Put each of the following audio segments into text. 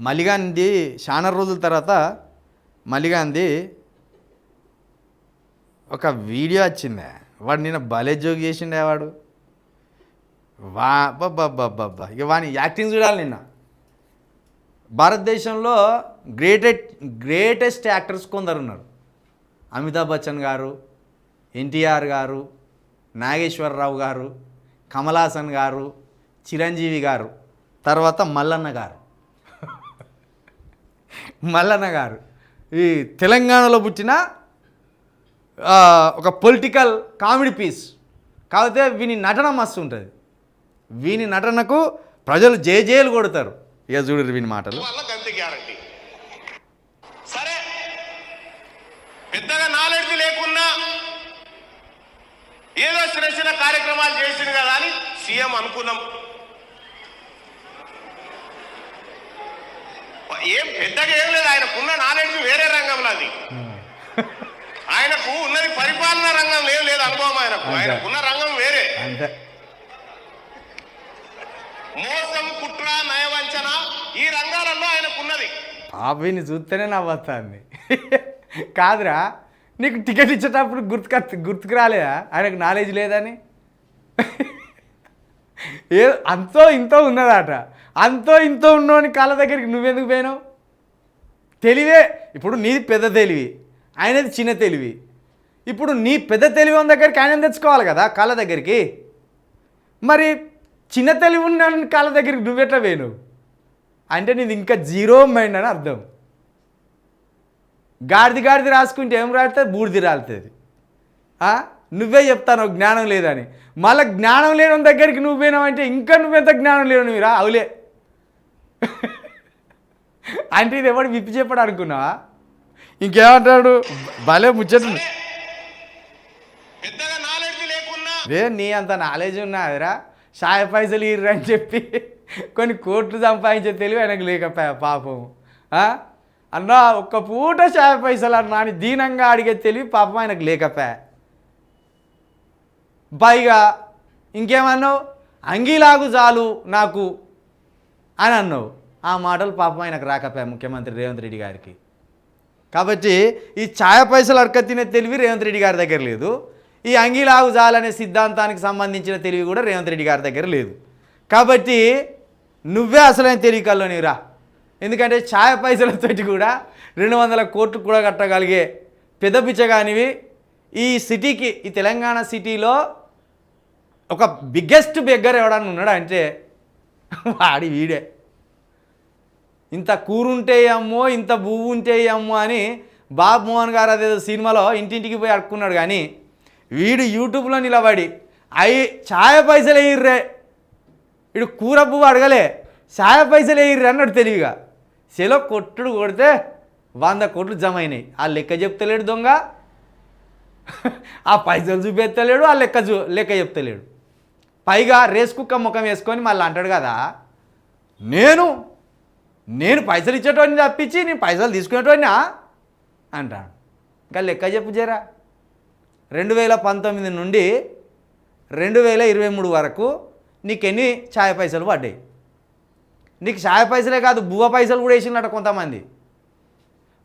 మలిగాంది చాలా రోజుల తర్వాత మలిగాంది ఒక వీడియో వచ్చిందే. వాడు నిన్న భలే జోక్ చేసిండే వాడు. వా బాబ్బా ఇక వాని యాక్టింగ్ చూడాలి నిన్న. భారతదేశంలో గ్రేటెస్ట్ గ్రేటెస్ట్ యాక్టర్స్ కొందరు ఉన్నారు. అమితాబ్ బచ్చన్ గారు ఎన్టీఆర్ గారు నాగేశ్వరరావు గారు కమల్ హాసన్ గారు చిరంజీవి గారు తర్వాత మల్లన్న గారు. మల్లన్న గారు. ఈ తెలంగాణలో పుట్టిన ఒక పొలిటికల్ కామెడీ పీస్. కాకపోతే వీని నటన మస్తు ఉంటుంది. వీని నటనకు ప్రజలు జేజేలు కొడతారు. ఇక చూడరు వీని మాటలు. సరే పెద్దగా నాలెడ్జ్ లేకున్నా ఏదో చిన్న చిన్న కార్యక్రమాలు చేసింది కదా అని సీఎం అనుకున్నాం. ఏం పెద్దగా ఏం లేదు. ఆయనకున్న నాలెడ్జ్ వేరే రంగంలో అది. ఆయనకు ఉన్నది పరిపాలనా రంగం ఏం లేదు అనుభవం ఆయనకు. ఆయనకున్న రంగం వేరే. మోసం కుట్ర నయవంచన ఈ రంగాలలో ఆయనకున్నది. పాపిని చూస్తేనే నవ్వుతుంది కాదురా నీకు టికెట్ ఇచ్చేటప్పుడు గుర్తుకు గుర్తుకు రాలేదా? ఆయనకు నాలెడ్జ్ లేదని? ఏ అంతో ఇంతో ఉన్నదట. అంతో ఇంతో ఉన్నోని కాళ్ళ దగ్గరికి నువ్వెందుకు పోయినావు? తెలివే. ఇప్పుడు నీది పెద్ద తెలివి. ఆయనది చిన్న తెలివి. ఇప్పుడు నీ పెద్ద తెలివి ఉన్న దగ్గరికి ఆయన తెచ్చుకోవాలి కదా కాళ్ళ దగ్గరికి. మరి చిన్న తెలివి ఉన్న కాళ్ళ దగ్గరికి నువ్వెట్లా పోయినావు? అంటే నీది ఇంకా జీరో మైండ్ అని అర్థం. గాడిది గాడిది రాసుకుంటే ఏం రాడుతుంది బూడిది రాలుతుంది. నువ్వే చెప్తాను జ్ఞానం లేదని. మళ్ళీ జ్ఞానం లేని దగ్గరికి నువ్వు పోయినావంటే ఇంకా నువ్వెంత జ్ఞానం లేవు నువ్వురా అవులే. అంటే ఇది ఎవడు విప్పి చెప్పాడు అనుకున్నావా? ఇంకేమంటాడు? భలే ముచ్చట రే నీ అంత నాలెడ్జ్ ఉన్నదిరా సాయ పైసలు ఇర్రు అని చెప్పి కొన్ని కోట్లు సంపాదించే తెలివి ఆయనకు లేకపోయా పాపం? అన్నా ఒక్క పూట సాయ పైసలు అన్నా అని దీనంగా అడిగే తెలివి పాపం ఆయనకు లేకపోయా పైగా ఇంకేమన్నావు? అంగీలాగు చాలు నాకు అని అన్నావు. ఆ మాటలు పాపం ఆయనకు రాకపోయా ముఖ్యమంత్రి రేవంత్ రెడ్డి గారికి. కాబట్టి ఈ ఛాయ పైసలు అడక తినే తెలివి రేవంత్ రెడ్డి గారి దగ్గర లేదు. ఈ అంగిలాగు జాలనే సిద్ధాంతానికి సంబంధించిన తెలివి కూడా రేవంత్ రెడ్డి గారి దగ్గర లేదు. కాబట్టి నువ్వే అసలైన తెలివి కల్లోని రా. ఎందుకంటే ఛాయ పైసలతోటి కూడా రెండు వందల కోట్లు కూడా కట్టగలిగే పెద్ద పిచ్చగానివి ఈ సిటీకి ఈ తెలంగాణ సిటీలో ఒక బిగ్గెస్ట్ బెగ్గర్ ఎవడన్నా ఉన్నాడు అంటే వాడి వీడే. ఇంత కూరుంటే అమ్మో ఇంత భూవు ఉంటే అమ్మో అని బాబు మోహన్ గారు అదేదో సినిమాలో ఇంటింటికి పోయి అడుక్కున్నాడు కానీ వీడు యూట్యూబ్లో నిలబడి అయి ఛాయ పైసలు వేయిర్రే వీడు కూర పువ్వు అడగలే ఛాయ పైసలు వేయిర్రే అన్నాడు తెలివిగా. సెలో కొట్టుడు కొడితే వంద కోట్లు జమ అయినాయి. ఆ లెక్క చెప్తలేడు దొంగ. ఆ పైసలు చూపెత్తలేడు ఆ లెక్క చూ లెక్క చెప్తలేడు. పైగా రేస్ కుక్క ముఖం వేసుకొని మళ్ళీ అంటాడు కదా నేను నేను పైసలు ఇచ్చేటోడిని తప్పించి నేను పైసలు తీసుకునేటోడినా? అంటాడు. ఇంకా లెక్క చెప్పు జరా. రెండు వేల పంతొమ్మిది నుండి రెండు వేల ఇరవై మూడు వరకు నీకు ఎన్ని ఛాయ పైసలు పడ్డాయి? నీకు ఛాయ పైసలే కాదు బువ్వ పైసలు కూడా వేసినట్ట కొంతమంది.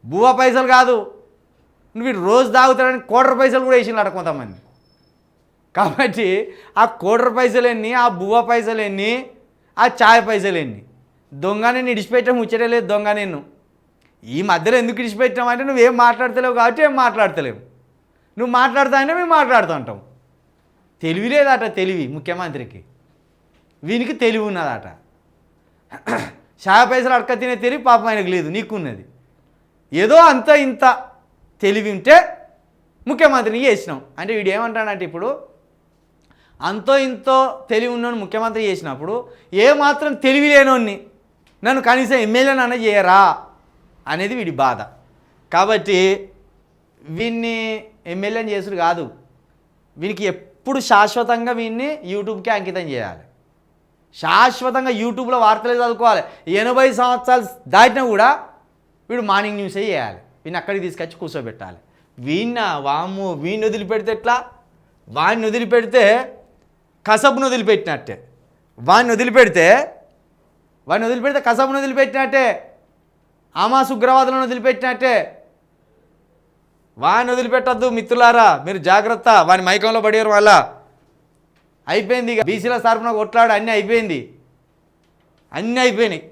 బువ్వ పైసలు కాదు నువ్వు రోజు తాగుతాడని కోటర్ పైసలు కూడా వేసినట్ట కొంతమంది. కాబట్టి ఆ కోటర్ పైసలు ఎన్ని ఆ బువ్వ పైసలు ఎన్ని ఆ ఛాయ్ పైసలు ఎన్ని దొంగని ఇడిచిపెట్టడం ముచ్చటలేదు దొంగ నిన్ను. ఈ మధ్యలో ఎందుకు ఇడిచిపెట్టాం అంటే నువ్వేం మాట్లాడతలేవు కాబట్టి ఏం మాట్లాడతలేవు. నువ్వు మాట్లాడుతా మేము మాట్లాడుతూ ఉంటాం. తెలివి లేదట తెలివి ముఖ్యమంత్రికి. వీనికి తెలివి ఉన్నదట. షాయ పైసలు అడక తినే తెలివి పాపం ఆయనకు లేదు నీకున్నది. ఏదో అంత ఇంత తెలివి ఉంటే ముఖ్యమంత్రిని చేసినాం. అంటే వీడు ఏమంటాడంటే ఇప్పుడు అంతో ఇంతో తెలివి ఉన్నోని ముఖ్యమంత్రి చేసినప్పుడు ఏ మాత్రం తెలివి లేనోని నన్ను కనీసం ఎమ్మెల్యేనన్న చేయరా అనేది వీడి బాధ. కాబట్టి వీన్ని ఎమ్మెల్యేని చేసుడు కాదు. వీనికి ఎప్పుడు శాశ్వతంగా వీన్ని యూట్యూబ్కి అంకితం చేయాలి. శాశ్వతంగా యూట్యూబ్లో వార్తలే చదువుకోవాలి. ఎనభై సంవత్సరాలు దాటినా కూడా వీడు మార్నింగ్ న్యూసే చేయాలి. వీడిని అక్కడికి తీసుకొచ్చి కూర్చోబెట్టాలి. వీణ వాము వీడిని వదిలిపెడితే ఎట్లా? వాడిని వదిలిపెడితే కసబును వదిలిపెట్టినట్టే. వాడిని వదిలిపెడితే వాడిని వదిలిపెడితే కసబును వదిలిపెట్టినట్టే. ఆమా ఉగ్రవాదులను వదిలిపెట్టినట్టే. వాడిని వదిలిపెట్టద్దు మిత్రులారా మీరు జాగ్రత్త. వాని మైకంలో పడేరు వాళ్ళ అయిపోయింది ఇక. బీసీల తరఫున కొట్లాడు అన్నీ అయిపోయింది. అన్నీ అయిపోయినాయి.